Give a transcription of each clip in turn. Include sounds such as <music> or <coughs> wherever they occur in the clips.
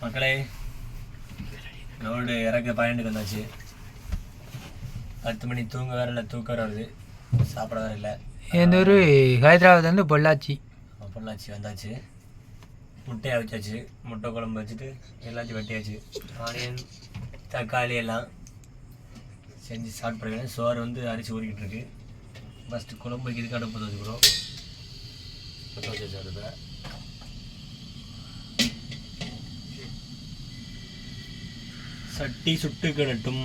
மக்களே லோடு இறக்க பன்னெண்டுக்கு வந்தாச்சு. பத்து மணி தூங்க வேற இல்லை தூக்கம் வேற வருது. சாப்பிட வேற இல்லை. இந்த ஒரு ஹைதராபாத் வந்து பொள்ளாச்சி. பொள்ளாச்சி வந்தாச்சு. முட்டையை வச்சாச்சு முட்டை குழம்பு வச்சுட்டு எல்லாத்தையும் வெட்டியாச்சு. ஆனியன் தக்காளி எல்லாம் செஞ்சு சாப்பிட்ருக்கேன் சோறு வந்து அரிசி ஊறிக்கிட்டு இருக்கு. ஃபஸ்ட்டு குழம்பு வைக்கிறதுக்கு அடுப்பு வச்சுக்கிறோம் வச்சு அடுப்பை சட்டி சுட்டு கிடட்டும்.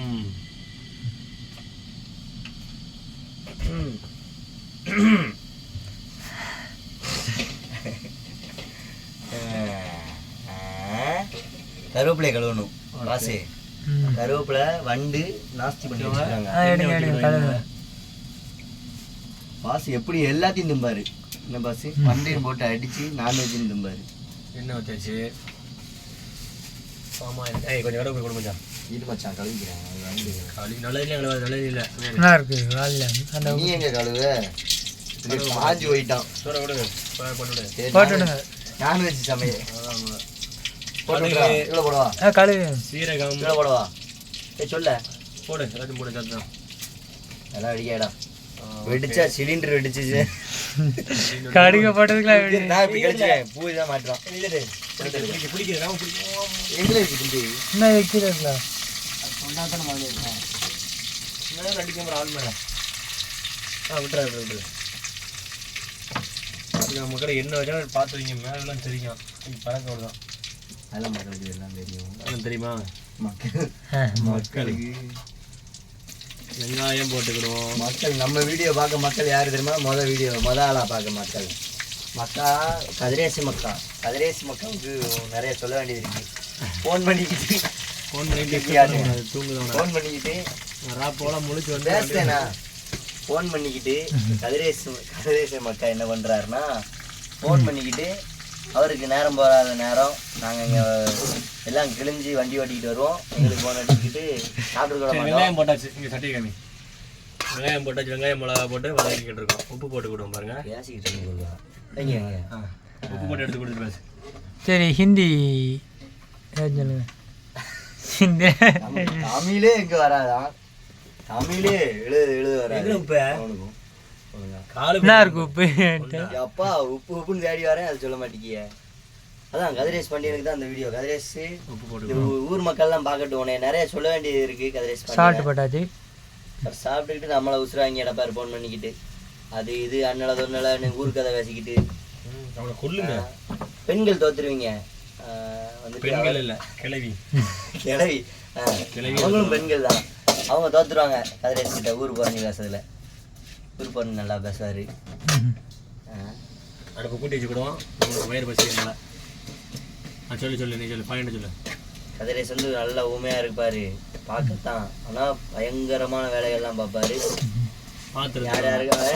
கருவேப்பிலை கழுவணும். வாசு. கருவேப்பிலை வண்டு நாஸ்தி பண்ணி வச்சிருக்காங்க. எப்படி எல்லாத்தையும் தும்பாரு. என்ன பாசு வண்டையும் போட்டு அடிச்சு நான்வெஜ்னு தும்பாரு. ஆமாம் ஏய் கொஞ்சம் கடவுள் கொஞ்சம். இது மச்சான் கழுவிக்கிறேன். களி நல்லது இல்லை நல்லது இல்லை நல்லா இருக்கு காலில் அந்த நீ எங்க கழுவ? காஞ்சி போயிட்டான். சோறை கொடுங்க சோறை போட்டு விடு. சரி, போட்டுடுங்க நான்வெஜ் சமையல். அதான் ஆமா. போட்டு கடுகு, விட்றா. இவ்வளோ போடவா? கழுவு. சீரகம். இவ்வளோ போடவா? ஏய் சொல்ல. போடு எல்லாத்தையும் போடு சத்தம் எல்லாம் அடிக்காடா வெடிச்சா சிலிண்டர் வெடிச்சிச்சு. <laughs> கடுகு போட்டதுக்குலாம் எப்படி? நான் இப்படி கடிச்சிட்டேன் பூ தான் மாட்டுறான். என்ன அடிக்க போகிற ஆள் மேலே. ஆ விட்டுறா விட்டுரு நம்ம கடை என்ன வச்சா பார்த்து வைங்க. மேலெல்லாம் தெரியும். அவ்வளோதான் நல்ல மக்களுக்கு எல்லாம் தெரியும். அதெல்லாம் தெரியுமா? மக்கள். மக்களுக்கு. வெங்காயம் போட்டுக்கிடுவோம். மக்கள் நம்ம வீடியோ பார்க்க மக்கள் யாரு தெரியுமா? முத வீடியோ முத ஆளா பார்க்க மக்கள். மக்கா கதிரேசி மக்கா. கதிரேசி மக்காவுக்கு நிறைய சொல்ல வேண்டியது இருக்கு. ஃபோன் பண்ணிக்கிட்டு ஃபோன் யாரு? தூங்குதான் ஃபோன் பண்ணிக்கிட்டு ரா போல முழிச்சு வந்து பேசுறேனா? ஃபோன் பண்ணிக்கிட்டு கதிரேசி கதிரேசி மக்கா என்ன பண்றாருன்னா ஃபோன் பண்ணிக்கிட்டு அவருக்கு நேரம் போகாத நேரம் நாங்க இங்க எல்லாம் கிழிஞ்சு வண்டி ஓட்டிக்கிட்டு வருவோம். எங்களுக்கு ஃபோன் அடிச்சுக்கிட்டு சாப்பிட்டு கூட வெங்காயம் போட்டாச்சு இங்கே சட்டி காமி வெங்காயம் போட்டாச்சு வெங்காயம் மிளகா போட்டு வதக்கிக்கிட்டு இருக்கோம். உப்பு போட்டு கொடுவோம் பாருங்க. பேசிக்கிட்டு. ஆ. உப்பு போட்டு எடுத்து கொடுத்துட்டு பேசு. சரி ஹிந்தி. சொல்லுங்க? ஹிந்தி. தமிழ்- தமிழே எங்க வராதான் தமிழே எழுது எழுத வராது. எதுல உப்பு? அவனுக்கும் சொல்லுங்க காலு என்ன இருக்கு உப்பு? அப்பா உப்பு உப்புன்னு தேடி வரேன் அது சொல்ல மாட்டேங்கிய. அதான் கதிரேஷ் பாண்டியனுக்கு தான் அந்த வீடியோ கதிரேஷ் உப்பு போட்டு ஊர் மக்கள்லாம் பார்க்கட்டும் உன்னை நிறைய சொல்ல வேண்டியது இருக்கு கதிரேஷ் சால்ட் பாண்டியன் போட்டாச்சு. சாப்பிட்டுக்கிட்டு நம்மளை உசுராங்க இடப்பாரு ஃபோன் பண்ணிக்கிட்டு. அது இது அண்ணல தொன்னலன்னு ஊர் கதை பேசிக்கிட்டு. அவனை கொல்லுங்க. பெண்கள் தோத்துருவீங்க. பெண்கள் இல்ல கிளவி கிளவி அவங்களும் பெண்கள் தான். அவங்க தோத்துருவாங்க கதிரேஷ் கிட்ட ஊர் போறணி பேசுறதுல போறணி நல்லா பேசுவாரு. அடுப்பு கூட்டி வச்சுக்கிடுவோம். உங்களுக்கு வயிறு பசி இல்லை ஆ சொல்லு சொல்லு நீ சொல்லு பாயிண்ட் சொல்லு. கதிரேஷ் வந்து நல்ல ஊமையா இருப்பாரு. பார்க்கத்தான். ஆனா பயங்கரமான வேலைகள்லாம் பார்ப்பாரு. பார்த்துருக்கு யார் யாருக்காக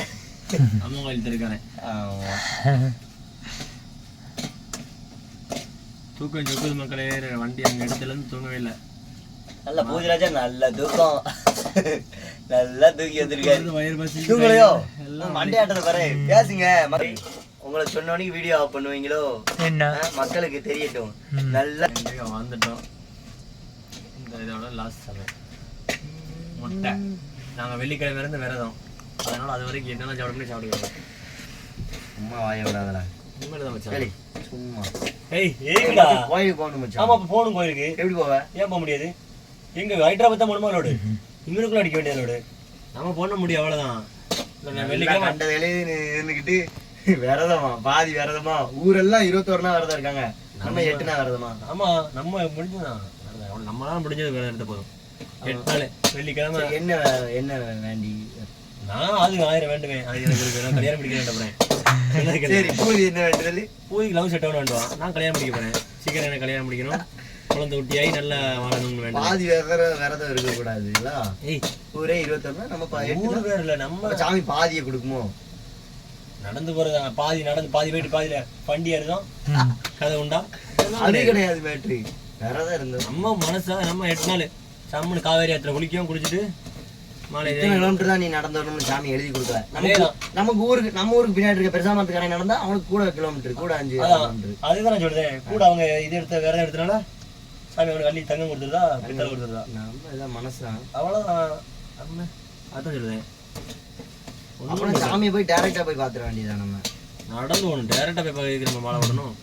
அம்மா கோயில் இருக்கானே. தூக்கம் சொக்குது மக்களே வண்டி அங்கே இடத்துலேருந்து தூங்கவே இல்லை. நல்ல பூஜராஜா நல்ல தூக்கம். நல்லா தூக்கி வந்திருக்காரு எல்லாம் மண்டையாட்டத்தை பாரு பேசுங்க. உங்களை சொன்ன வீடியோ ஆஃப் பண்ணுவீங்களோ? என்ன? மக்களுக்கு தெரியட்டும். நல்லா வந்துட்டோம் இந்த இதோட லாஸ்ட் சமயம் முட்டை. நாங்கள் வெள்ளிக்கிழமை இருந்து விரதம். அதனால அது வரைக்கும் என்னென்ன சாப்பிட முடியும் சாப்பிடுவோம் சும்மா வாய மச்சான். சும்மா. ஏய் ஏங்கடா கோயிலுக்கு போகணும் மச்சான்? ஆமா போகணும் கோயிலுக்கு. எப்படி போவ? ஏன் போக முடியாது? எங்க ஹைதராபாத் தான் போகணுமா லோடு இவனுக்குள்ள அடிக்க வேண்டியது லோடு நம்ம பண்ண முடியும் அவ்வளோதான் வெள்ளிக்கிழமை கண்ட வேலையை இருந்துக்கிட்டு விரதமா பாதி விரதமா ஊரெல்லாம் இருபத்தோரு நாள் விரதம் இருக்காங்க. நம்ம எட்டு நாள் விரதமா? ஆமா நம்ம முடிஞ்சுதான் நம்மளால முடிஞ்சது வேலை எடுத்த போதும். எட்டு நாள் வெள்ளிக்கிழமை என்ன என்ன வேண்டி? நான் அது ஆயிரம் வேண்டுவேன். அது எனக்கு இருக்கு நான் கல்யாணம் முடிக்க வேண்டாம் சரி பூஜை என்ன வேண்டுதல்? பூஜைக்கு லவ் செட் ஆகணும் வேண்டுவான். நான் கல்யாணம் முடிக்க போறேன். சீக்கிரம் எனக்கு கல்யாணம் முடிக்கணும்? குழந்தை குட்டியாகி நல்லா வாழணும்னு வேண்டாம். பாதி விரதம் விரதம் இருக்க கூடாதுங்களா ஏய். ஊரே இருபத்தொன்னு நம்ம நாள் பேர் இல்ல நம்ம சாமி பாதியை கொடுக்குமோ? நடந்து போறதாங்க பாதி நடந்து பாதி போயிட்டு பாதியில வண்டி ஏறுதோம். ம். கதை உண்டா? அது கிடையாது மேட்ரு விரதம் இருந்தோம். நம்ம மனசா நம்ம எட்டு நாள். சம்மனு காவேரி ஆத்துல குளிக்கவும் குளிச்சுட்டு கிலோமீட்டர் தான் நீ நடந்து வரணும்னு சாமி எழுதி கொடுக்கல. நமக்கு ஊருக்கு நம்ம ஊருக்கு பின்னாடி இருக்க பெருசாமத்து கடை நடந்தா அவனுக்கு கூட கிலோமீட்டர் கூட அஞ்சு அதுதான் நான் சொல்றேன். கூட அவங்க இது எடுத்த விரதம் எடுத்தனால சாமி அவனுக்கு அள்ளி தங்கம் கொடுத்துருதா பித்தளை கொடுத்துருதா நம்ம இதான் மனசுதான் அவ்வளோதான் நம்ம அதான் சொல்லுவேன் அப்புறம் சாமியை போய் டைரக்டா போய் பாத்துற வேண்டியதான் நம்ம? நடந்து போகணும். டேரெக்டாக போய் பார்க்க நம்ம மாலை விடணும்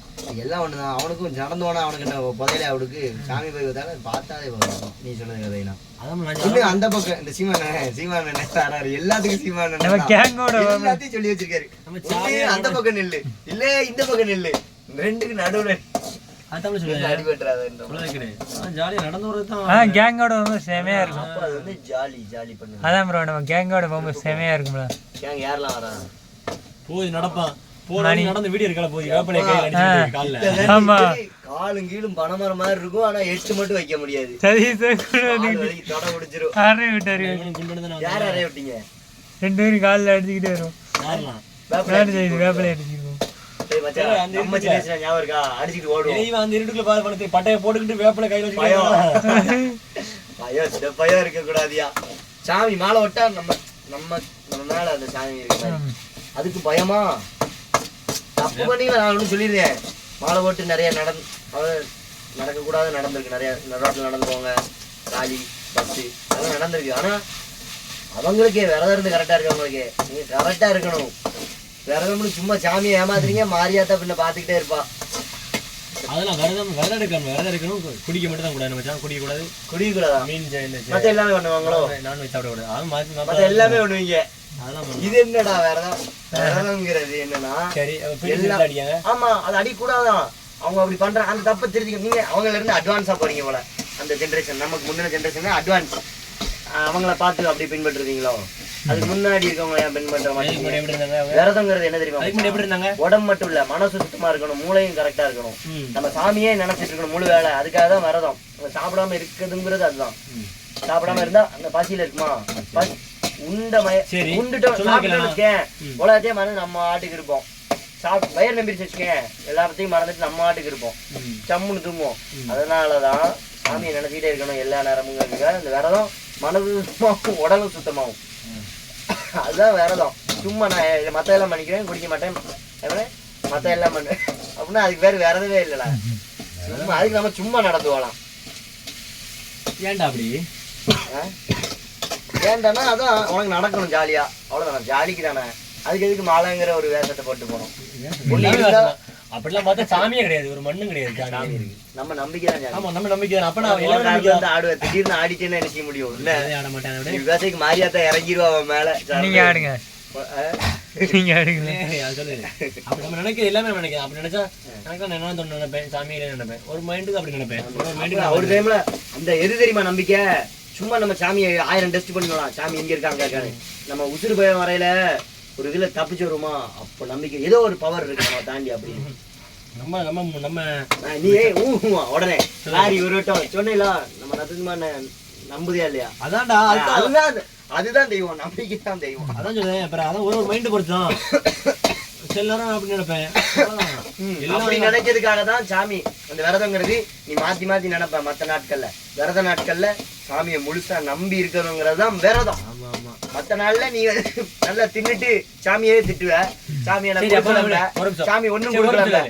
எல்லாம் ஒண்ணுதான். அவனுக்கும் நடந்து போனா அவனுக்கு என்ன புதையில அவனுக்கு? சாமி போய் பார்த்தாலே பார்த்தாலே போதும். நீ சொன்னது கதையெல்லாம். அதான் அந்த பக்கம் இந்த சீமான் சீமான் வராரு எல்லாத்துக்கும் சீமான் நம்ம கேங்கோட எல்லாத்தையும் சொல்லி வச்சிருக்காரு. அந்த பக்கம் நில்லு. இல்ல இந்த பக்கம் நில்லு. ரெண்டுக்கு நடுவுல அதான் நடந்து வரது தான் ஆ கேங்கோட செமையா இருக்கும். அப்ப அது வந்து ஜாலி ஜாலி பண்ணுங்க அதான் ப்ரோ நம்ம கேங்கோட போகும்போது செமையா இருக்கும்ல. ஏன் யாரெல்லாம் வரான் போய் நடப்பான். போன நடந்து வீடியோ இருக்கல போய் வேப்பலை கை அடிச்சுட்டு காலில். ஆமா. காலும் கீழும் பனைமரம் மாதிரி இருக்கும் ஆனா எட்டு மட்டும் வைக்க முடியாது. சரி சார். தொட முடிச்சிரும் விட்டாரு? யார் யாரைய விட்டீங்க? ரெண்டு பேரும் காலில் அடிச்சுக்கிட்டே வரும். யாரெல்லாம்? வேப்பிலை மச்சான், நம்ம சின்ன வயசுல ஞாபகம் இருக்கா? அடிச்சுட்டு ஓடுவோம். இவன் அந்த இருட்டுக்குள்ள பட்டையை போட்டுக்கிட்டு வேப்பலை கையில் வச்சு பயம். <laughs> பயம் இந்த பயம் இருக்க கூடாதியா சாமி மாலை விட்டா நம்ம நம்ம நம்ம மேல அந்த சாமி இருக்கு. அதுக்கு பயமா? தப்பு பண்ணீங்களா நான் ஒன்றும் சொல்லியிருந்தேன் மாலை போட்டு நிறைய நடந்து நடக்க கூடாது நடந்திருக்கு. நிறைய ரோட்டில் நடந்து போங்க காலி பஸ்ஸு அதெல்லாம் நடந்திருக்கு. ஆனா அவங்களுக்கே விரதம் இருந்து கரெக்டா இருக்கவங்களுக்கு நீங்க கரெக்டா இருக்கணும். விரதம்னு சும்மா சாமியை ஏமாத்துறீங்க மாரியாத்தா பின்ன பாத்துக்கிட்டே இருப்பா. அதெல்லாம் விரதம் விரதம் எடுக்கணும் விரதம் எடுக்கணும் குடிக்க மட்டும் தான் கூடாது நம்ம குடிக்க கூடாது குடிக்கூடாதா மீன் ஜெ- இந்த மத்த எல்லாமே பண்ணுவாங்களோ? நான்வெஜ் சாப்பிடக்கூடாது. அதெல்லாம் மாற்றி மத்த எல்லாமே பண்ணுவீங்க. இது என்னடா விரதம்? விரதம்ங்கிறது என்னன்னா சரி அடிக்காங்க ஆமா அது அடிக்கூடாதான். அவங்க அப்படி பண்றாங்க அந்த தப்பை தெரிஞ்சுக்க நீங்க அவங்கள இருந்து அட்வான்ஸா போறீங்க போல. அந்த ஜென்ரேஷன் நமக்கு முந்தின ஜென்ரேஷன் அட்வான்ஸ் அவங்கள பார்த்து அப்படி பின்பற்றுறீங்களோ அதுக்கு முன்னாடி இருக்கவங்க ஏன் அதுக்கு முன்னாடி மாட்டீங்க? விரதங்கிறது என்ன தெரியுமா? உடம்பு மட்டும் இல்ல மனசு சுத்தமா இருக்கணும் மூளையும் கரெக்டா இருக்கணும். நம்ம சாமியே நினைச்சிட்டு இருக்கணும் முழு வேலை. அதுக்காக தான் விரதம். சாப்பிடாம இருக்குதுங்கிறது அதுதான். சாப்பிடாம இருந்தா அந்த பசியில இருக்குமா? உண்ட மய சரி. உண்டுட்டோம். வச்சுக்கேன். உலகத்தையே மறந்து நம்ம ஆட்டுக்கு இருப்போம். சாப் வயிறு நம்பிடுச்சு வச்சுக்கேன். எல்லாத்தையும் மறந்துட்டு நம்ம ஆட்டுக்கு இருப்போம். சம்முன்னு தூங்குவோம். அதனாலதான் சாமியை நினைச்சிட்டே இருக்கணும் எல்லா நேரமும். இந்த விரதம் மனது சுத்தமாகும் உடலும் சுத்தமாகும். அதுதான் விரதம் சும்மா நான் மத்த எல்லாம் பண்ணிக்கிறேன் குடிக்க மாட்டேன். மத்த எல்லாம் பண்ணுவேன் அப்படின்னா அதுக்கு பேர் விரதமே இல்லைடா. சும்மா அதுக்கு நம்ம சும்மா நடந்து போகலாம் ஏன்டா அப்படி? ஆ? ஏன்டான்னா அதான் உனக்கு நடக்கணும் ஜாலியா. அவ்வளவுதான் ஜாலிக்கு தானே. அதுக்கு எதுக்கு மாலைங்கிற ஒரு வேஷத்தை போட்டு வாசம். அப்படிலாம் பார்த்தா சாமியே கிடையாது ஒரு மண்ணும் கிடையாது சாமி. சாமி இருக்கு. நம்ம நம்பிக்கை தான் ஆமா நம்ம நம்பிக்கை தான். அப்ப நான் வந்து ஆடுவேன். திடீர்னு ஆடிட்டேன்னு செய்ய முடியும்? இல்ல. ஆட மாட்டேன் விவசாயிக்கு மாரியாத்தா இறங்கிடுவா அவன் மேல. நீங்க ஆடுங்க? நீங்க ஆடுங்க. ஏய், அது சொல்லு. அப்ப நம்ம நினைக்கிறது எல்லாமே நம்ம நினைக்கிறோம். அப்படி நினைச்சா எனக்கு தான் என்ன நினைப்பேன்? சாமியிலே நினைப்பேன். ஒரு மைண்டுக்கு அப்படி நினைப்பேன். ஒரு டைம்ல அந்த எது தெரியுமா நம்பிக்கை? சும்மா நம்ம சாமியை ஆயிரம் டெஸ்ட் பண்ணிக்கலாம் சாமி எங்க இருக்காங்க. நம்ம உசுறு பயம் வரையில ஒரு இதுல தப்பிச்சு வருமா அப்ப நம்பிக்கை. ஏதோ ஒரு பவர் இருக்கு நம்ம தாண்டி அப்படி நம்ம நம்ம நம்ம நீ ஏய், ஊ, ஊ, உடனே. லாரி ஒரு வட்டம். சொன்னீங்களா நம்ம நத்துமா நம்புதியா இல்லையா? அதான்டா அதுதான். அதுதான் அது- அதுதான் தெய்வம் நம்பிக்கை தான் தெய்வம். அதான் சொல்றேன் அப்புறம் அதான் ஒரு ஒரு மைண்டு பொறுத்து தான் நேரம் அப்படி நினைப்பேன். அப்படி நினைக்கிறதுக்காக தான் சாமி அந்த விரதங்கிறது நீ மாத்தி மாத்தி நினைப்ப மத்த நாட்கள்ல. விரத நாட்கள்ல சாமியை முழுசா நம்பி இருக்கணுங்கிறது தான் விரதம். மத்த நாள்ல நீ நல்லா தின்னுட்டு சாமியே திட்டுவ. சாமி எனக்கு சரி, அப்ப கொடுக்கலல்ல. ஒரு நிமிஷம். சாமி ஒண்ணும் கொடுக்கல.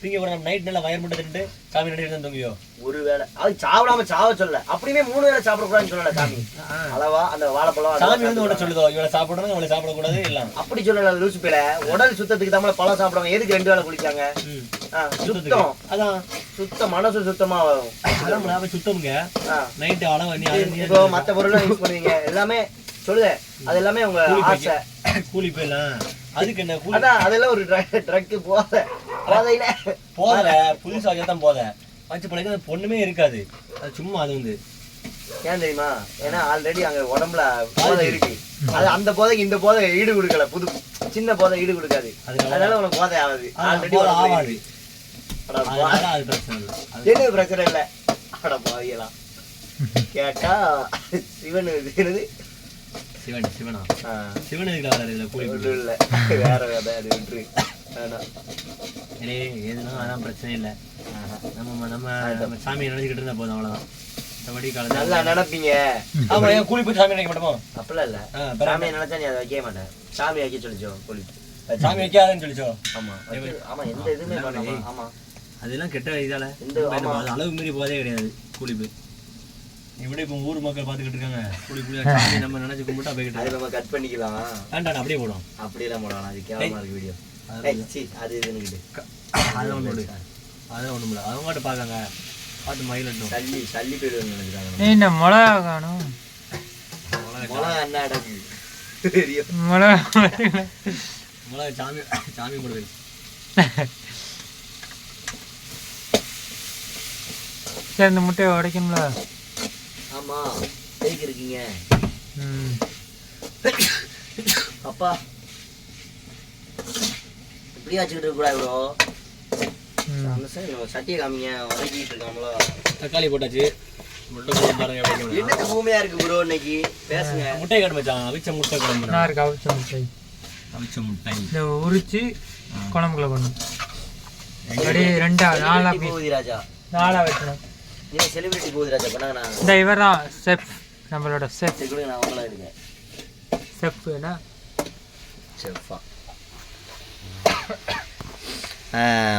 தூங்கி ஒரு நைட் நல்லா வயர் மட்டும் தின்னுட்டு சாமி தான் தூங்கியோ ஒரு வேளை. அது சாப்பிடாம சாவ சொல்ல அப்படியுமே மூணு வேளை சாப்பிடக்கூடாதுன்னு சொல்லல சாமி. அளவா அந்த வாழைப்பழம் சாமி வந்து உன்னை சொல்லுதோ இவளை சாப்பிடணும் இவளை சாப்பிடக்கூடாது எல்லாம் அப்படி சொல்லல லூசு பேல உடல் சுத்தத்துக்கு தான் பழம் சாப்பிடுவாங்க எதுக்கு ரெண்டு வேளை குளிச்சாங்க சுத்தம். அதான். சுத்தம் மனசு சுத்தமா வரும். சுத்தமுங்க. நைட்டு அளவு மத்த பொருள்லாம் யூஸ் பண்ணுவீங்க. எல்லாமே சொல்லுதேன் அது எல்லாமே உங்க கூலி ஆசை. <coughs> கூலி போயிடலாம். அதுக்கு என்ன கூலி? அதான் அதெல்லாம் ஒரு ட்ரக் போத. போதையில. போதல புதுசா தான் போத. வச்சு பிள்ளைக்கு அந்த பொண்ணுமே இருக்காது. அது சும்மா அது வந்து. ஏன் தெரியுமா? ஏன்னா ஆல்ரெடி அங்க உடம்புல போதை இருக்கு. அது அந்த போதைக்கு இந்த போதை ஈடு கொடுக்கல. புது சின்ன போதை ஈடு கொடுக்காது. அதனால- உனக்கு போதை ஆகுது. ஆல்ரெடி ஆகாது. என்ன பிரச்சனை இல்ல? அட பாவியலாம் கேட்டா சிவன் இருக்கிறது. சிவன் சிவனா? சிவன் எதுக்கு வராது இதுல கூலி இல்ல. வேற கதை அது விட்டுரு வேணாம். ஏ எதுனா அதான் பிரச்சனை இல்லை. நம்ம நம்ம நம்ம சாமியை நினைச்சுக்கிட்டு இருந்தா போதும் அவ்வளவுதான். மற்றபடி காலத்துல நல்லா நினைப்பீங்க. ஆமா ஏன் கூலி போய் சாமி நினைக்க மாட்டோமோ? அப்படிலாம் இல்ல. சாமியை நினைச்சா நீ அதை வைக்க மாட்டேன். சாமி வைக்க சொல்லிச்சோ போலி சாமி வைக்காதுன்னு சொல்லிச்சோ? ஆமா. ஆமா எந்த இதுவுமே பண்ணாமா ஆமா. அதெல்லாம் கெட்ட இதால. அளவு மீறி போதே கிடையாது குளிப்பு இப்படி இப்போ ஊர் மக்கள் பார்த்துக்கிட்டு இருக்காங்க. குளி குளியா சாமி நம்ம நினைச்சு கும்பிட்டா போய்கிட்டு அது நம்ம கட் பண்ணிக்கலாம். வேண்டாம் அப்படியே போடும் அப்படியெல்லாம் போடலாம். அது கேவலமா இருக்கு வீடியோ அது இதுன்னுக்கிட்டு அதை ஒன்று விடு அதான் ஒன்றும் இல்லை. அவங்ககிட்ட பார்க்காங்க. பார்த்து மயிலட்டும் சல்லி சல்லி போயிடுவேன்னு நினைக்கிறாங்க இந்த மிளகா காணும். மிளகா என்ன அடக்கு தெரியும். மிளகா மிளகா சாமி சாமி கொடுக்குது சரி இந்த முட்டையை உடைக்கணும்ல. ஆமா தேய்க்கு இருக்கீங்க அப்பா. இப்படி வச்சுக்கிட்டு இருக்க கூடாது ப்ரோ. அந்த சார் சட்டியை காமிங்க. உதக்கிட்டு இருக்காங்களோ தக்காளி போட்டாச்சு. முட்டை குழம்பு பாருங்க. என்னது பூமியா இருக்கு ப்ரோ இன்னைக்கு? பேசுங்க. முட்டை கட்டு மச்சான். அவிச்ச முட்டை குழம்பு நான் இருக்கு அவிச்ச முட்டை. அவிச்ச முட்டை. இந்த உரிச்சு குழம்புக்குள்ள பண்ணும் அப்படியே ரெண்டா நாலா பூதி ராஜா. நாலா வைக்கணும். நீங்க செலிபிரிட்டி பூதி ராஜா பண்ணாங்க நான் இந்த இவர் தான் செஃப். நம்மளோட செஃப். சரி கொடுங்க நான் உங்களா இருக்கேன். செஃப் என்ன? செஃப்பா.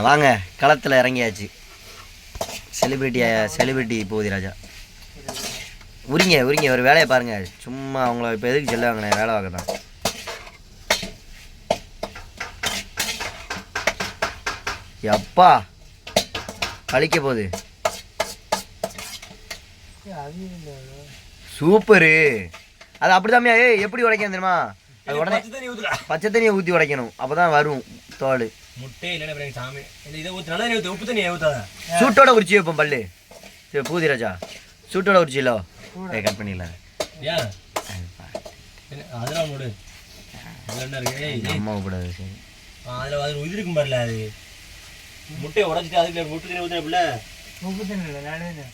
வாங்க களத்தில் இறங்கியாச்சு. செலிபிரிட்டியா செலிபிரிட்டி பூதி ராஜா. உரிங்க உரிங்க ஒரு வேலையை பாருங்க. சும்மா அவங்கள இப்போ எதுக்கு சொல்லுவாங்கண்ணே வேலை பார்க்க தான் எப்பா கழிக்க போகுது. சூப்பரு. அது அப்படிதாம்யா ஏய் எப்படி உடைக்கணும் தெரியுமா? அது உடனே பச்சை தண்ணியை ஊற்றி உடைக்கணும். அப்போ தான் வரும் தோல். முட்டை இல்லைன்னா சாமி. இல்லை இதை தண்ணி ஊத்து உப்பு தண்ணி ஊத்தாத. சூட்டோட உரிச்சி வைப்போம் பல்லு. சரி பூதி ராஜா. சூட்டோட உரிச்சிலோ? ஏ கட் பண்ணிடலாம். ஏன் அதெல்லாம் மூடு அம்மா கூடாது சரி. ஆ, அதுல அது உதிருக்கும் பாருல அது. முட்டையை உடைச்சிட்டு அதுக்குள்ள முட்டை தண்ணி ஊத்துறப்பல உப்பு தண்ணி இல்லை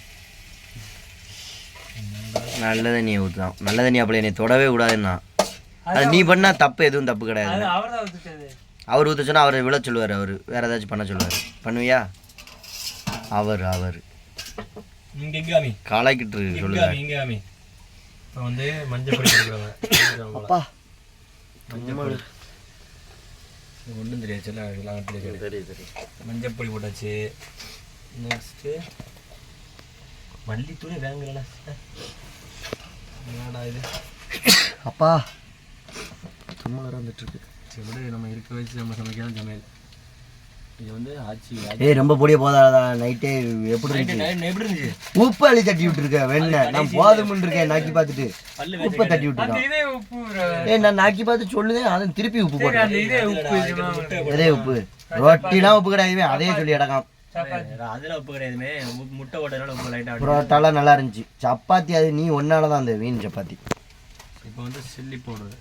நல்ல தண்ணியை ஊற்றுதான் நல்ல தண்ணி அப்படி என்னை தொடவே கூடாதுன்னா. அது நீ பண்ணா தப்பு எதுவும் தப்பு கிடையாது. அவர் ஊற்றிட்டது அவர் விழ சொல்லுவார் அவர். வேற ஏதாச்சும் பண்ண சொல்லுவார். பண்ணுவியா? அவர் அவர். இங்க காமி இப்போ வந்து மஞ்சள் பொடி கொடுக்குறாங்க அப்பா. ஒன்றும் தெரியாது எல்லாம் தெரியாது சரி சரி மஞ்சள் பொடி போட்டாச்சு. நெக்ஸ்ட்டு மல்லித்தூள் வேங்கல என்னடா இது? அப்பா. சும்மா வந்துட்டு இருக்கு சரி விடு நம்ம இருக்க வச்சு நம்ம சமைக்கலாம் சமையல். இது வந்து ஆச்சி ஏய் ரொம்ப பொடிய போதாதா நைட்டே எப்படி நைட் எப்படி இருந்துச்சு? உப்பு அள்ளி தட்டி விட்டுருக்க வெண்ணெய். நான் போதும்னு இருக்கேன் நாக்கி பார்த்துட்டு. உப்பை தட்டி விட்டுருக்கான் இதே உப்பு bro. ஏய் நான் நாக்கி பார்த்து சொல்லுதேன் அதன் திருப்பி உப்பு போட்டேன் இதே உப்பு இதுமா அதே உப்பு ரொட்டிலாம் உப்பு கிடையாது அதே சொல்லி சப்பாத்தி அதில் உப்பு கிடையாதுமே. முட்டை போட்டதுனால உப்பு லைட்டாக புரோட்டாலாம் நல்லா இருந்துச்சு. சப்பாத்தி அது நீ ஒன்னால தான் அந்த வீண் சப்பாத்தி. இப்போ வந்து சில்லி போடுறது.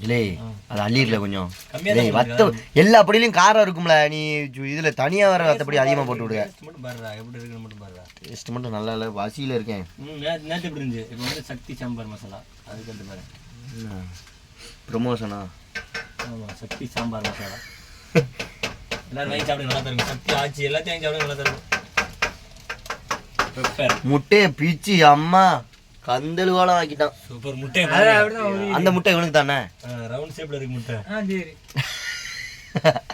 இல்லை அது அள்ளிடல கொஞ்சம். வத்த எல்லா பொடியிலையும் காரம் இருக்கும்ல. நீ ஜு- இதுல தனியா வர வத்தப்படி அதிகமா போட்டு விடுங்க. டேஸ்ட் மட்டும் பாருடா. எப்படி இருக்குன்னு மட்டும் பாருடா. டேஸ்ட் மட்டும் நல்லா இல்லை. பசியில இருக்கேன். நேற்று எப்படி இருந்துச்சு? இப்போ வந்து சக்தி சாம்பார் மசாலா. அதுக்கு வந்து பாரு. ப்ரொமோஷனா ஆமாம் சக்தி சாம்பார் மசாலா. <laughs> எல்லாரும் வாங்கி சாப்பிடுங்க நல்லா தருங்க. சக்தி ஆச்சி எல்லாத்தையும் வாங்கி சாப்பிடுங்க நல்லா தருங்க. பெப்பர் முட்டையை பிச்சு அம்மா கந்தலுவாலாம் ஆக்கிட்டான் சூப்பர் முட்டை அந்த முட்டை இவனுக்கு தானே? ரவுண்ட் ஷேப்ல இருக்கு முட்டை. ஆ சரி.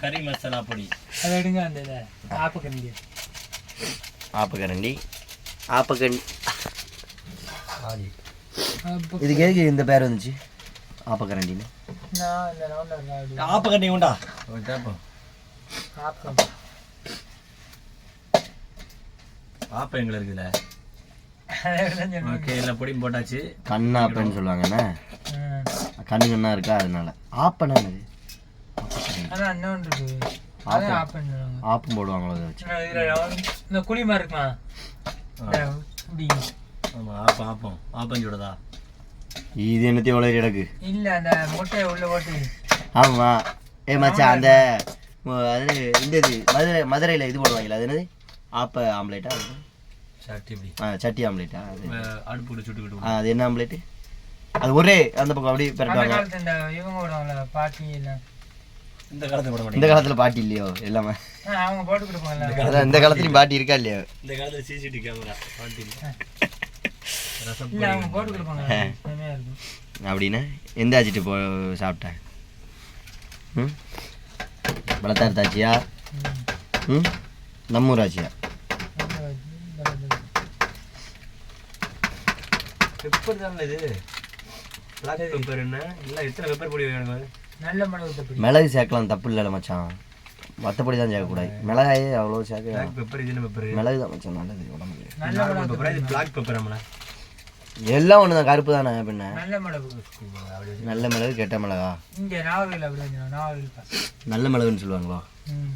கறி மசாலா பொடி. அதை எடுங்க அந்த ஆப்பக்கரண்டி. ஆப்பக்கண்டி ஆதி அப்போ இதுக்கு எதுக்கு இந்த பேர் வந்துச்சு? ஆப்பக்கரண்டின்னு. நான் இந்த ரவுண்டர் அப்படி. ஆப்ப கட்டி உண்டா? ஒரு தேப்பம் ஆப்பம் ஆப்பம் எங்களை இருக்குல்ல. ஓகே எல்லா பொடியும் போட்டாச்சு. கண்ணாப்பன்னு சொல்லுவாங்கண்ணே ம். கண்ணு கண்ணா இருக்கா அதனால. ஆப்பண்ணா ஆப்பம் சொல்லுவாங்க. போடுவாங்களோ அதை வச்சு. இந்த குழி மாதிரி இருக்குமா? ஆப்பம் ஆப்பம். ஆப்பம் சுடுதா? இது என்னத்தையும் உலக கிடக்கு? இல்ல அந்த முட்டையை உள்ள போட்டு. ஆமா. ஏ மச்சான் அந்த அது இந்த இது மதுரை மதுரையில் இது போடுவாங்களா அது என்னது? ஆப்ப ஆம்லேட்டா? சட்டி இப்படி ஆ சட்டி ஆம்லேட்டா? அது அடுப்பு கூட சுட்டுக்கிட்டு ஆ, அது என்ன ஆம்லேட்டு? அது ஒரே அந்த பக்கம் அப்படியே காலத்து இந்த இவங்க போடுவாங்கல்ல பாட்டி எல்லாம் இந்த காலத்துல போட இந்த காலத்துல பாட்டி இல்லையோ எல்லாமே. அவங்க போட்டு கொடுப்பாங்கல்ல. அதான் இந்த காலத்துலயும் பாட்டி இருக்கா இல்லையோ? இந்த காலத்துல சிசிடிவி கேமரா பாட்டி அப்படின்னா எந்த ஆச்சிட்டு போ சாப்பிட்டேன் ம்? ம். ம்? நம்ம ஊராட்சியா பெப்பர் தான் இது? பிளாக் பெப்பர் என்ன? இல்லை எத்தனை பெப்பர் பொடி வேணும் நல்ல மிளகு மிளகு சேர்க்கலாம் தப்பு இல்லைல்ல மச்சான். மற்றபடி தான் சேர்க்கக்கூடாது. மிளகாயே அவ்வளோ சேர்க்க பெப்பர் இது என்ன பெப்பர் மிளகு தான் மச்சான் நல்லது உடம்புக்கு. நல்ல பெப்பர் இது பிளாக் பெப்பர் நம்மள. எல்லாம் ஒன்று தான் கருப்பு தானே பின்ன? நல்ல மிளகு நல்ல மிளகு கெட்ட மிளகா? இங்கே நாவல் அப்படி நல்ல மிளகுன்னு சொல்லுவாங்களோ? ம்.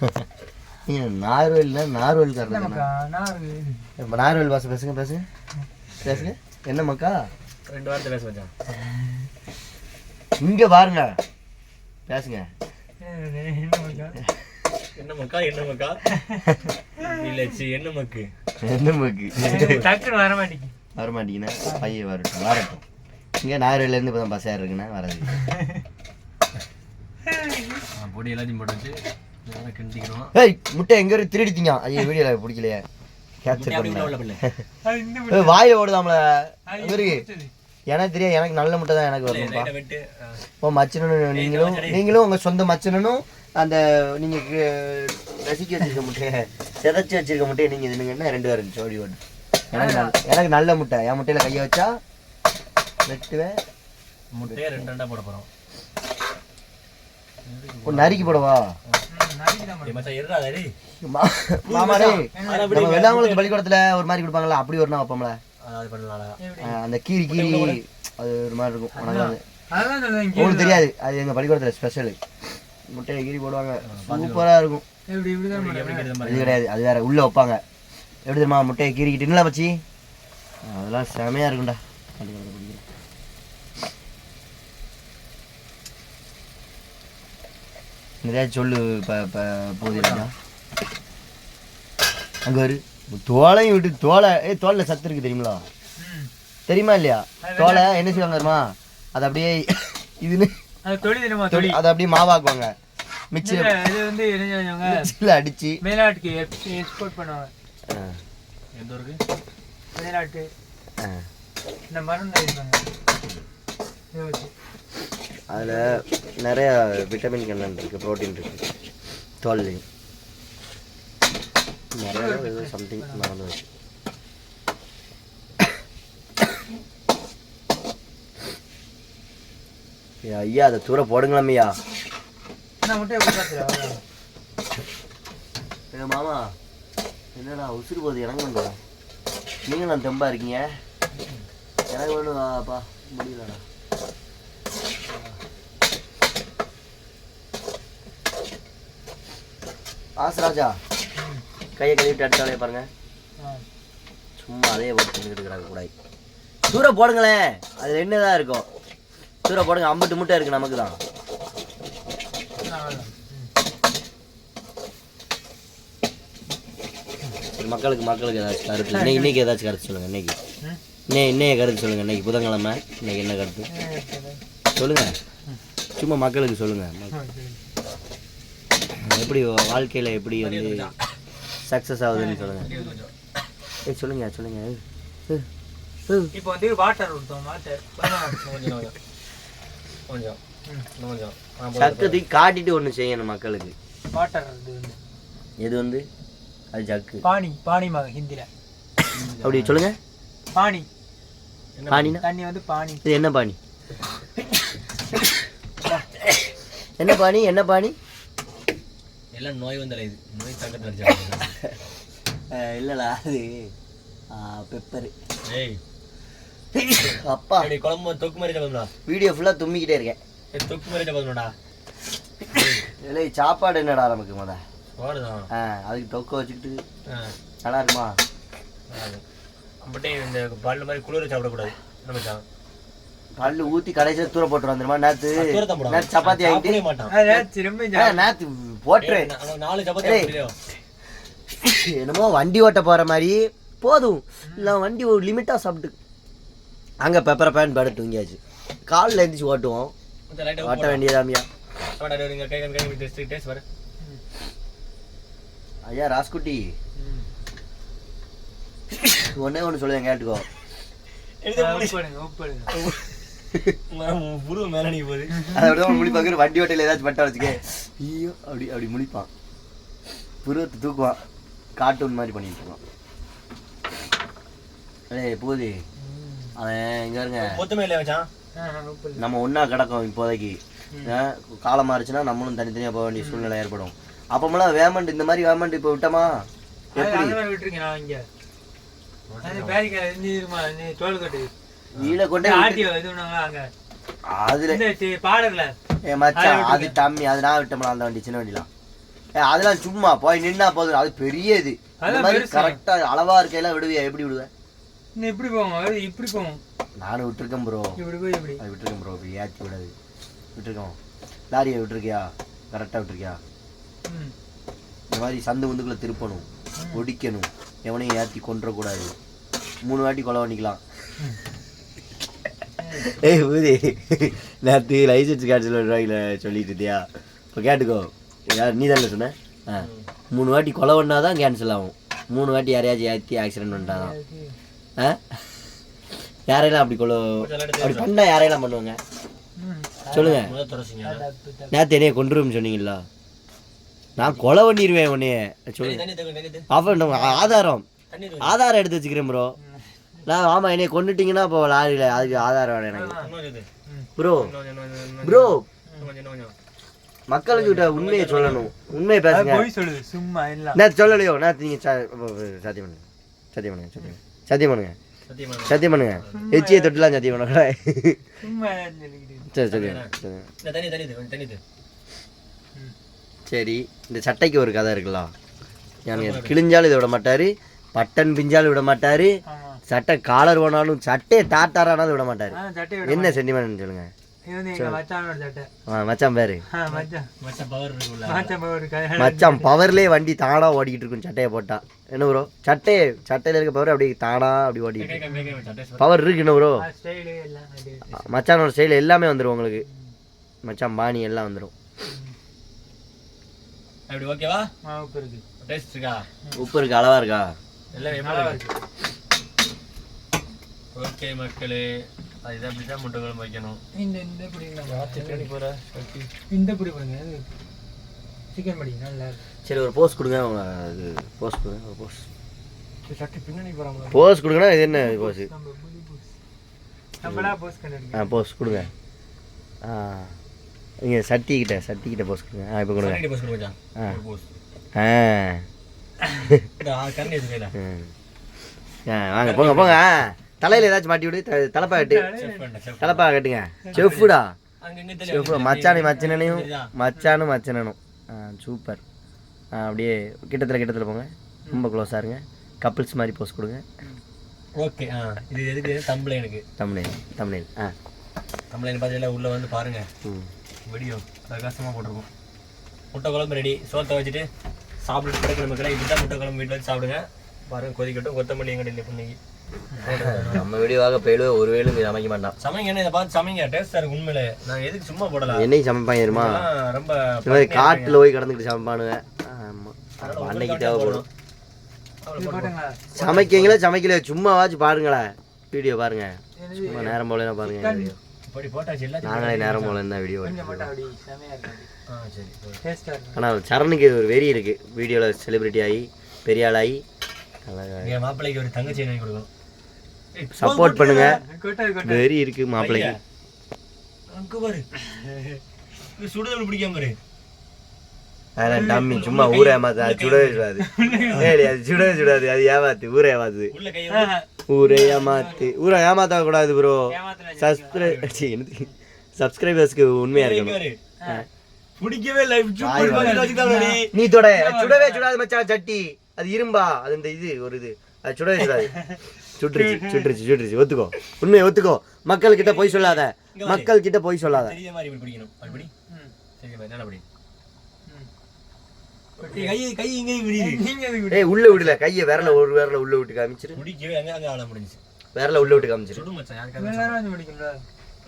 <laughs> நீங்கள் நார்வேல்னா நார்வேல் காரணம் இப்போ நார்வேல் பாச பேசுங்க பேசுங்க. பேசுங்க. என்ன மக்கா? ரெண்டு வாரத்தை பேச வச்சான் இங்கே பாருங்க. பேசுங்க. என்ன மக்கா? என்ன மக்கா என்ன மக்கா? <laughs> இல்ல சி என்ன மக்கு? என்ன மக்கு? டக்குன்னு வர மாட்டேங்கி வர மாட்டீங்கன்னா பையன் வரட்டும் வரட்டும். இங்கே நார்வேலேருந்து இப்போ தான் பஸ் ஏர் இருக்குண்ணா வராது பொடி எல்லாத்தையும் போட்டு வச்சு நல்லா கிண்டிக்கிறோம் ஏய் முட்டை எங்க இருந்து திருடிட்டீங்க. ஐயோ வீடியோல பிடிக்கலையே. கேப்சர் பண்ணல. வாயில ஓடுதாம்ல இவருக்கு. எனக்கு தெரியும் எனக்கு நல்ல முட்டை தான் எனக்கு ஆ. ஓ மச்சனனும் நீங்களும் நீங்களும் உங்க சொந்த மச்சனனும் அந்த நீங்க கு- ரசிக்க வச்சிருக்க முட்டையை சிதைச்சு வச்சிருக்க முட்டையை நீங்க தின்னுங்கன்னா ரெண்டு பேரும் ஜோடி ஒன்று எனக்கு நல்ல- எனக்கு நல்ல முட்டை. என் முட்டையில கையை வச்சா வெட்டுவேன். முட்டையை ரெண்டு ரெண்டா போட போறோம். ஒரு நறுக்கி போடவா? ம், மச்சான் இருடா மாமா டேய் அதை நம்ம வெள்ளாங்குளத்து பள்ளிக்கூடத்துல ஒரு மாதிரி கொடுப்பாங்களா அப்படி ஒரு நாள் வைப்போம்ல. அதாவது பண்ணலாம் எப்படி? ஆ, அந்த கீரி கீரி அது ஒரு மாதிரி இருக்கும். உனக்கு அது அதான் சொல்லுவேன் உங்களுக்கு தெரியாது. அது எங்க பள்ளிக்கூடத்துல ஸ்பெஷல் முட்டையை கீரி போடுவாங்க. சூப்பரா இருக்கும். எப்படி அது மாதிரி கிடையாது. அது வேற உள்ள வைப்பாங்க. எப்படி தெரியுமா முட்டையை கீறிக்கிட்டு மச்சி? அதெல்லாம் செமையா இருக்கும்டா. நிறைய சொல்லு இப்போ இப்போ போகுதுடா அங்க ஒரு தோலையும் விட்டு தோலை ஏய் தோலில் சத்து இருக்கு தெரியுங்களா. தெரியுமா இல்லையா? தோலை என்ன? செய்வாங்க தெரியுமா? அதை அப்படியே இதுன்னு அது அப்படியே மாவாக்குவாங்க. மிக்சியில் இல்ல, இது வந்து என்ன அடிச்சு. மேலாட்டுக்கு எக்ஸ்போர்ட் பண்ணுவாங்க. எந்த ஊருக்கு? ஆ. இந்த மருந்து. அதில் நிறைய விட்டமின் கண்டென்ட் இருக்குது ப்ரோட்டீன் இருக்குது தோல்லையும் நிறைய ஏதோ சம்திங் மறந்து வச்சு. ஐயா அதை தூர? ஏ மாமா. என்னடா உசுறு போகுது எனக்கு வேண்டாம் நீங்கள் நான் தெம்பாக இருக்கீங்க. எனக்கு வேணும்ப்பா முடியலடா. ஆசராஜா கையை கழுவிட்டு அடுத்தாலே பாருங்க. சும்மா அதே போட்டு தின்னுட்டு இருக்கிறாங்க கூடாய் தூர போடுங்களேன். அது என்னதான் இருக்கும்? தூர போடுங்க. அம்பட்டு மூட்டை இருக்குது நமக்கு தான் அவ்வளவுதான். ம். மக்களுக்கு மக்களுக்கு ஏதாச்சும் கருத்து இன்னைக்கு இன்னைக்கு ஏதாச்சும் கருத்து சொல்லுங்க இன்னைக்கு. இன்னே இன்னைய கருத்து சொல்லுங்க இன்னைக்கு புதன்கிழமை இன்னைக்கு என்ன கருத்து ஏ, சரி. சொல்லுங்க சும்மா மக்களுக்கு சொல்லுங்க ஆ, சரி. எப்படி வாழ்க்கையில எப்படி வந்து சக்ஸஸ் ஆகுதுன்னு சொல்லுங்க ஏய் சொல்லுங்க சொல்லுங்க ஏய், ஏய், ஏய். இப்போ வந்து வாட்டர் வாட்டர் கொஞ்சம் கொஞ்சம். சக்கத்துக்கு காட்டிட்டு ஒன்று செய்யணும் மக்களுக்கு வாட்டர் எது வந்து அது ஜக்கு பானி பானி மக ஹிந்தில. அப்படி சொல்லுங்க. பானி பானினா தண்ணி வந்து பானி இது என்ன பாணி? என்ன பாணி என்ன பாணி? எல்லாம் நோய் வந்தாலே இது. நோய் தாக்கத்தில் அடிச்சாங்க இல்லைடா அது பெப்பர் ஏய். அப்பா. அப்படி குழம்பு தொக்கு மாதிரி சாப்பிடணும்டா வீடியோ ஃபுல்லாக தும்மிக்கிட்டே இருக்கேன். தொக்கு மாதிரி சாப்பிடணும்டா இல்லை சாப்பாடு என்னடா நமக்கு முத? போடுதான் ஆ அதுக்கு தொக்க வச்சுக்கிட்டு ஆ நல்லா இருக்குமா அப்படியே இந்த பல்லு மாதிரி குளிர சாப்பிடக்கூடாது என்ன மச்சான் கல் ஊற்றி கடைசியில் தூர போட்டு வந்துருமா நேற்று சப்பாத்தி ஆகிட்டு போட்டுரு ஏய், அவனுக்கு நாலு சப்பாத்தி என்னமோ வண்டி ஓட்ட போகிற மாதிரி போதும் இல்லை வண்டி ஒரு லிமிட்டாக சாப்பிட்டு அங்கே பெப்பரை பேன் படுத்து தூங்கியாச்சு காலில் எழுந்திரிச்சு ஓட்டுவோம் ஓட்ட வேண்டியதாமியா சாப்பாடு இங்க கை கை கை டெஸ்ட் டேஸ்ட் வர ஐயா ராஸ்குட்டி. ஒன்னே ஒன்று சொல்லுவேன் கேட்டுக்கோ. புருவ மேல நீ அதை விட வண்டி ஓட்டையில் ஏதாச்சும் பட்டா வச்சுக்க. ஐயோ அப்படி அப்படி முழிப்பான். புருவத்தை தூக்குவான். கார்ட்டூன் மாதிரி பண்ணிட்டு இருக்கான் ஏய் பூதி. அவன் இங்க இருங்க நம்ம ஒண்ணா கிடக்கும் இப்போதைக்கு. காலம் மாறுச்சுன்னா நம்மளும் தனித்தனியா போக வேண்டிய சூழ்நிலை ஏற்படும். அப்பமெல்லாம் வேமண்ட் இந்த மாதிரி வேமண்ட் இப்போ விட்டோமா? நான் இங்க. கொண்டே அதுல பாடல ஏ மச்சான் அது டம்மி அது நான் விட்டோம்ல அந்த வண்டி சின்ன வண்டிலாம். ஏ அதெல்லாம் சும்மா போய் நின்னா போதும். அது பெரிய இது. இந்த மாதிரி. கரெக்டா அளவா இருக்கையெல்லாம் விடுவியா? எப்படி விடுவேன் இப்படி போவோம் இப்படி போவோம் நானும் விட்டுருக்கேன் ப்ரோ இப்படி போய் இப்படி அது விட்டுருக்கேன் ப்ரோ இப்படி ஏற்றி விடாது. விட்டுருக்கோம். லாரியை விட்டுருக்கியா? கரெக்டாக விட்டுருக்கியா? இந்த மாதிரி சந்து உந்துக்குள்ள திருப்பணும் ஒடிக்கணும். எவனையும் ஏற்றி கொன்றக்கூடாது. மூணு வாட்டி கொலை பண்ணிக்கலாம். ஏய் ஊதி நேற்று லைசன்ஸ் கார்டு சொல்லுவாங்கள சொல்லிட்டு இருந்தியா? இப்போ கேட்டுக்கோ. யார் நீ தானே சொன்ன? ஆ. மூணு வாட்டி கொலை பண்ணாதான் கேன்சல் ஆகும். மூணு வாட்டி யாரையாச்சும் ஏற்றி ஆக்சிடென்ட் பண்ணிட்டாதான். ஆ? யாரையெல்லாம் அப்படி கொலை அப்படி பண்ணா யாரையெல்லாம் பண்ணுவாங்க? ம். சொல்லுங்க. முதல் துறசிங்க தப்பு தப்பு நேற்று என்னைய கொண்டுருன்னு சொன்னீங்களா நான் கொலை பண்ணிடுவேன் உன்னைய. சொல்லுங்க அப்போ ஆதாரம். ஆதாரம் எடுத்து வச்சுக்கிறேன் ப்ரோ நான் ஆமாம் என்னைய கொண்டுட்டீங்கன்னா இப்போ லாரியில் அதுக்கு ஆதாரம் வேணும் எனக்கு. ப்ரோ ப்ரோ மக்களுக்கு கிட்ட உண்மையை சொல்லணும். உண்மையை பேசுங்க. போய் சொல்லுது சும்மா இல்ல நேற்று சொல்லலையோ? நேற்று நீங்கள் சத்தியம் பண்ணுங்க. சத்தியம் பண்ணுங்க சத்தியம் பண்ணுங்க. சத்தியம் பண்ணுங்க. சத்தியமா பண்ணுங்க. எச்சியை தொட்டுலாம் சத்தியம் பண்ணக்கூடாது. சரி சரி. சரி. இந்த தண்ணி தண்ணி இது, கொஞ்சம் தண்ணி இது. சரி இந்த சட்டைக்கு ஒரு கதை இருக்குல்ல? எனக்கு கிழிஞ்சாலும் இதை விட மாட்டாரு பட்டன் பிஞ்சாலும் விட மாட்டாரு சட்டை காலர் போனாலும் சட்டையை டாட்டாரானாலும் விட மாட்டாரு. என்ன சென்டிமெண்ட் சொல்லுங்க. இது வந்து எங்க மச்சானோட சட்டை. ஆ, மச்சான் பேரு? ஆ மச்சான். பவர்லயே வண்டி தானா ஓடிக்கிட்டு இருக்கும் சட்டையை போட்டா. என்ன ப்ரோ சட்டையை சட்டையில இருக்க பவர் அப்படியே தானா அப்படி ஓடிக்கிட்டு. பவர் இருக்கு என்ன ப்ரோ மச்சானோட ஸ்டைல் எல்லாமே வந்துடும் உங்களுக்கு. மச்சான் பாணி எல்லாம் வந்துடும் அப்படி ஓகேவா? மாவுக்கு இருக்கு. டேஸ்ட் இருக்கா உப்பு இருக்கு அளவா இருக்கா? எல்லாம் நல்லா இருக்கு? ஓகே மக்களே அதுதான் இப்படி தான் முட்டை குழம்பு வைக்கணும். இந்த இந்த பிடி சிக்கன் போற? இந்த பிடி பண்ணுங்க சிக்கன் படி நல்லா இருக்கு. சரி ஒரு போஸ்ட் கொடுங்க உங்க இது போஸ்ட் கொடுங்க ஒரு போஸ்ட் சட்டை பின்னாடி போறாங்க போஸ்ட் கொடுங்கன்னா இது என்ன போஸ்? பூஸ். நம்மளா போஸ் ஆ போஸ்ட் கொடுங்க. ஆ. இங்கே சட்டிக்கிட்ட சட்டிக்கிட்ட போஸ்ட் கொடுங்க. ஆ இப்போ கொடுங்க. ஆ. ஆ. ஆ வாங்க போங்க போங்க. தலையில ஏதாச்சும் மாட்டி விடு. தலைப்பா கட்டு. தலைப்பா கட்டுங்க. செஃப்டா அங்க இங்க செஃப் மச்சானி மச்சனனையும் மச்சானும் மச்சனனும். ஆ சூப்பர். ஆ அப்படியே கிட்டத்தில் கிட்டத்தில் போங்க. ரொம்ப க்ளோஸாக இருங்க. கப்பிள்ஸ் மாதிரி போஸ்ட் கொடுங்க. ஓகே ஆ. இது எதுக்கு? தம்பளைனுக்கு தமிழ் தமிழ் ஆ. தம்பளைன் பார்த்தீங்கன்னா உள்ள வந்து பாருங்க. ம். வீடியோ பிரகாசமாக போட்டிருக்கோம். முட்டை குழம்பு ரெடி சோத்தை வச்சுட்டு சாப்பிட்டு கிடைக்கிற மக்களே இப்படி தான் முட்டை குழம்பு வீட்டில் வச்சு சாப்பிடுங்க. பாருங்க கொதிக்கட்டும் கொத்தமல்லி இல்லை இன்னைக்கு நம்ம வீடியோவாக போயிடுவே ஒரு வேலும் இது அமைக்க மாட்டான். சமைங்க என்ன இதை பார்த்து சமைங்க. டேஸ்டாக இருக்கு உண்மையிலே. நான் எதுக்கு சும்மா போடலாம்? என்னைக்கு சமைப்பாங்க தெரியுமா? ரொம்ப இந்த மாதிரி காட்டில் போய் கடந்துக்கிட்டு சமைப்பானுங்க. ஆமாம் அன்னைக்கு தேவைப்படும். சமைக்கீங்களா? சமைக்கல சும்மாவாச்சும் பாருங்களேன். வீடியோ பாருங்க. சும்மா நேரம் போல பாருங்க. போட்டாச்சு எல்லாத்தையும் நாங்களே நேரம் போல இருந்தா வீடியோ கொஞ்சம் மட்டும் அப்படி செமையா இருக்கு ஆ சரி. சரி. டேஸ்டா இருக்கு ஆனால் சரணுக்கு இது ஒரு வெறி இருக்கு. வீடியோவில் செலிபிரிட்டி ஆகி பெரிய என் மாப்பிள்ளைக்கு ஒரு தங்கச்சி வாங்கி கொடுக்கணும். சப்போர்ட் பண்ணுங்க. வெறி இருக்கு மாப்பிள்ளைக்கு அங்க பாரு. இது சுடுதல் பிடிக்காம பாரு. அதான் டம்மி சும்மா ஊரே ஏமாத்து அது சுடவே சுடாது. அது சுடவே சுடாது அது ஏமாத்து ஊரே ஏமாத்து. ஊரே ஏமாத்து. ஊரை ஏமாத்த கூடாது ப்ரோ சப்ஸ்கிரைப் சப்ஸ்கிரைபர்ஸ்க்கு உண்மையா இருக்கணும். பிடிக்கவே இல்லை. நீ தொட. சுடவே சுடாது மச்சான் சட்டி. அது இரும்பா. அது இந்த இது ஒரு இது. அது சுடவே சுடாது. சுட்டுருச்சு <laughs> சுட்டுருச்சு சுட்டுருச்சு. ஒத்துக்கோ. உண்மையை ஒத்துக்கோ. மக்கள் கிட்ட போய் சொல்லாத. மக்கள் கிட்ட போய் சொல்லாத. ஏய் உள்ள விடல. கையை விரல ஒரு விரல உள்ள விட்டு காமிச்சிரு. பிடிக்கவே அங்க அங்க ஆள முடிஞ்சு விரல உள்ள விட்டு காமிச்சிரு. சுடு மச்சான் யாருக்காவது நேரம் வந்து முடிக்கும்ல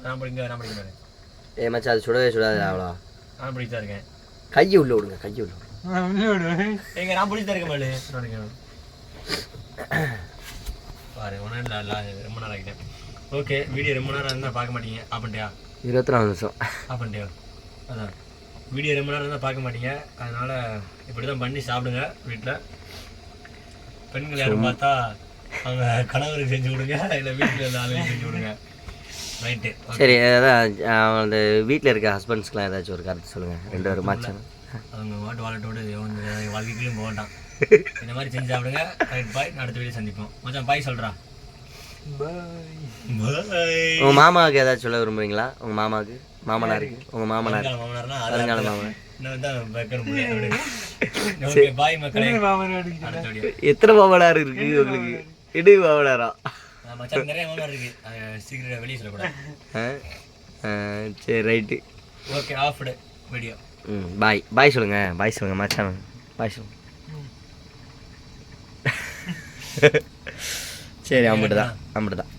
நான் பிடிங்க நான் ஏ மச்சான் அது சுடவே சுடாது அவ்வளோ நான் பிடிச்சா இருக்கேன். கையை உள்ள விடுங்க கையை உள்ள உள்ள விடு. எங்க நான் பிடிச்சா இருக்க மாட்டேன் பாரு. ஒன்றும் இல்லை ரொம்ப நேரம் ஆகிட்டேன். ஓகே வீடியோ ரொம்ப நேரம் இருந்தால் பார்க்க மாட்டீங்க. பண்ணிட்டியா இருபத்தி நாலு நிமிஷம். பண்ணிட்டியா அதான். வீடியோ ரொம்ப நேரம் தான் பார்க்க மாட்டீங்க. அதனால் இப்படி தான் பண்ணி சாப்பிடுங்க வீட்டில் பெண்கள் யாரும் பார்த்தா அவங்க கணவருக்கு செஞ்சு கொடுங்க இல்லை வீட்டில் இருந்த ஆளுங்க செஞ்சு கொடுங்க. ரைட்டு சரி அதான் அந்த வீட்டில் இருக்க ஹஸ்பண்ட்ஸ்க்குலாம் ஏதாச்சும் ஒரு கருத்து சொல்லுங்கள் ரெண்டு பேரும் மச்சான் அவங்க வாட்டு வாழட்டோடு வந்து வாழ்க்கைக்குள்ளேயும் போகட்டான் இந்த மாதிரி செஞ்சு சாப்பிடுங்க. ரைட் பாய் அடுத்த வீடியோ சந்திப்போம். மச்சான் பாய் சொல்கிறா உங்கள் மாமாவுக்கு ஏதாச்சும் சொல்ல விரும்புறீங்களா? உங்கள் மாமாவுக்கு? மாமனாருக்கு உங்கள் மாமனார். மாமனார்னா வருங்கால மாமனார். எத்தனை மாமனார் இருக்கு உங்களுக்கு? இடு மாமனாரா? மாமனார் சரி ரைட்டு. Okay ஆஃப்டு video. ம் பாய். பாய் சொல்லுங்க. பாய் சொல்லுங்க மச்சான். பாய் சொல்லுங்க. சரி அம்பிட்டு தான் அம்பிட்டு தான்